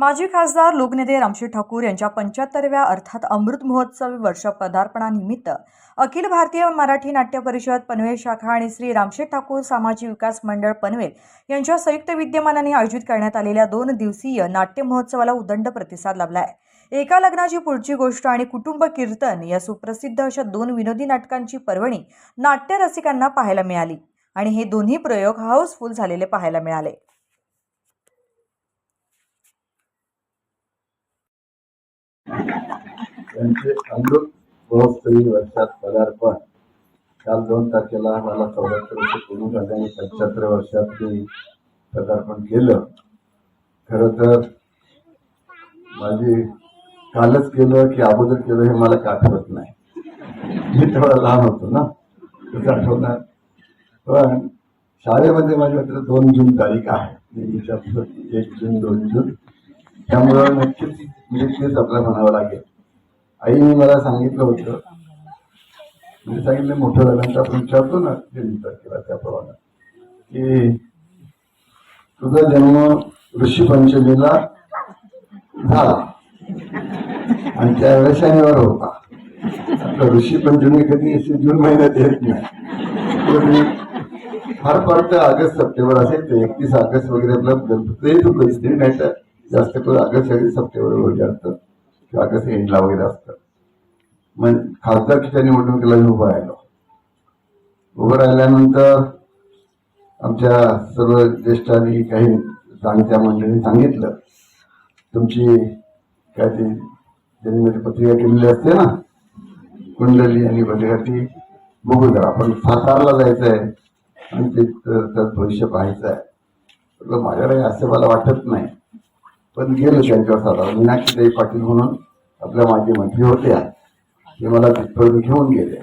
माजी खासदार लोकनेते रामशी ठाकूर यांच्या पंच्याहत्तरव्या अर्थात अमृत महोत्सवी वर्ष पदार्पणानिमित्त अखिल भारतीय मराठी नाट्य परिषद पनवेल शाखा आणि श्री रामशेठ ठाकूर सामाजिक विकास मंडळ पनवेल यांच्या संयुक्त विद्यमानाने आयोजित करण्यात आलेल्या दोन दिवसीय नाट्य महोत्सवाला उदंड प्रतिसाद लाभला आहे एका लग्नाची पुढची गोष्ट आणि कुटुंब कीर्तन या सुप्रसिद्ध अशा दोन विनोदी नाटकांची पर्वणी नाट्य रसिकांना पाहायला मिळाली आणि हे दोन्ही प्रयोग हाऊसफुल झालेले पाहायला मिळाले. त्यांचे अमृत महोत्सवी वर्षात पदार्पण. काल दोन तारखेला मला चौऱ्याहत्तर वर्ष पूर्ण झाले आणि पंच्याहत्तर वर्षात ते पदार्पण केलं. खर तर माझी कालच केलं की अगोदर केलं हे मला काय आठवत नाही. मी तेवढा लहान होतो ना तसं आठवणार पण शाळेमध्ये माझी दोन जून तारीख आहे. एक जून दोन जून. त्यामुळं नक्कीच म्हणजे तेच आपल्याला म्हणावं लागेल. आईने मला सांगितलं होतं. म्हणजे सांगितलं मोठं झाल्यानंतर आपण विचारतो ना जन्मतारखेला त्याप्रमाणे की तुझा जन्म ऋषी पंचमीला झाला. आणि त्यावेळेस शनिवार होता. आता ऋषी पंचमी कधी असे जून महिन्यात येत नाही. तर मी फार फार तर ऑगस्ट सप्टेंबर असेल ते एकतीस ऑगस्ट वगैरे आपला गणपती येतो कधीतरी नाही तर जास्त करून ऑगस्ट सप्टेंबर वगैरे असतं किंवा कसं एंडला वगैरे असतं मग खासदारकीच्या निवडणुकीला मी उभं राहिलो? उभं राहिल्यानंतर आमच्या सर्व ज्येष्ठांनी काही जाणत्या मंडळींनी सांगितलं. तुमची काय ते जन्मची पत्रिका केलेली असते ना? कुंडली आणि पत्रिका ती बघू जरा. आपण सातारला जायचं आहे आणि ते त्यात भविष्य पाहायचं आहे माझ्याकडे असं मला वाटत नाही. पण गेलं त्यांच्यावर साधारण मीनाक्षीताई पाटील म्हणून आपल्या माझी मंत्री होत्या. ते मला तिथपर्यंत घेऊन गेले.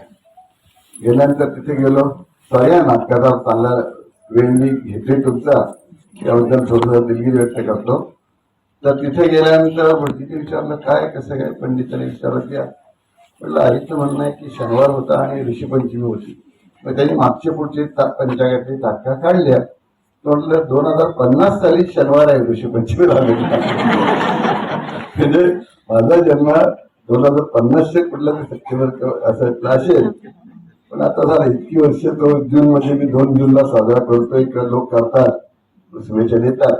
गेल्यानंतर तिथे गेलो. सॉरी नाटकाचा चांगला वेळ मी घेतोय तुमचा. त्याबद्दल थोडं दिलगिरी व्यक्त करतो. तर तिथे गेल्यानंतर भटजीने विचारलं काय कसं काय? पंडितांनी विचारलं की म्हटलं आईचं म्हणणं आहे की शनिवार होता आणि ऋषीपंचमी होती. मग त्यांनी मागच्या पुढचे ता- पंचांगातली तारखा काढल्या. म्हटलं दोन हजार पन्नास साली शनिवार आहे ऋषीपंचमी झालेली म्हणजे माझा जन्म दोन हजार पन्नासशे कुठला तरी सप्टेंबर असं असेल. पण आता झालं इतकी वर्ष तो जून मध्ये मी दोन जूनला साजरा करतोय किंवा लोक करतात शुभेच्छा देतात.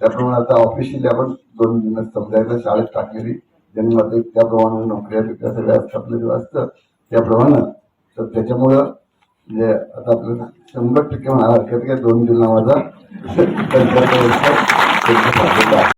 त्याप्रमाणे आता ऑफिशियली आपण दोन जून समजायला शाळेत टाकलेली जन्मात त्याप्रमाणे नोकऱ्या बिकऱ्या सगळ्या स्थापलेलं असतं त्याप्रमाणे तर त्याच्यामुळं म्हणजे आता आपल्याला शंभर टक्के म्हणायला हरकत काय दोन जूनला माझा.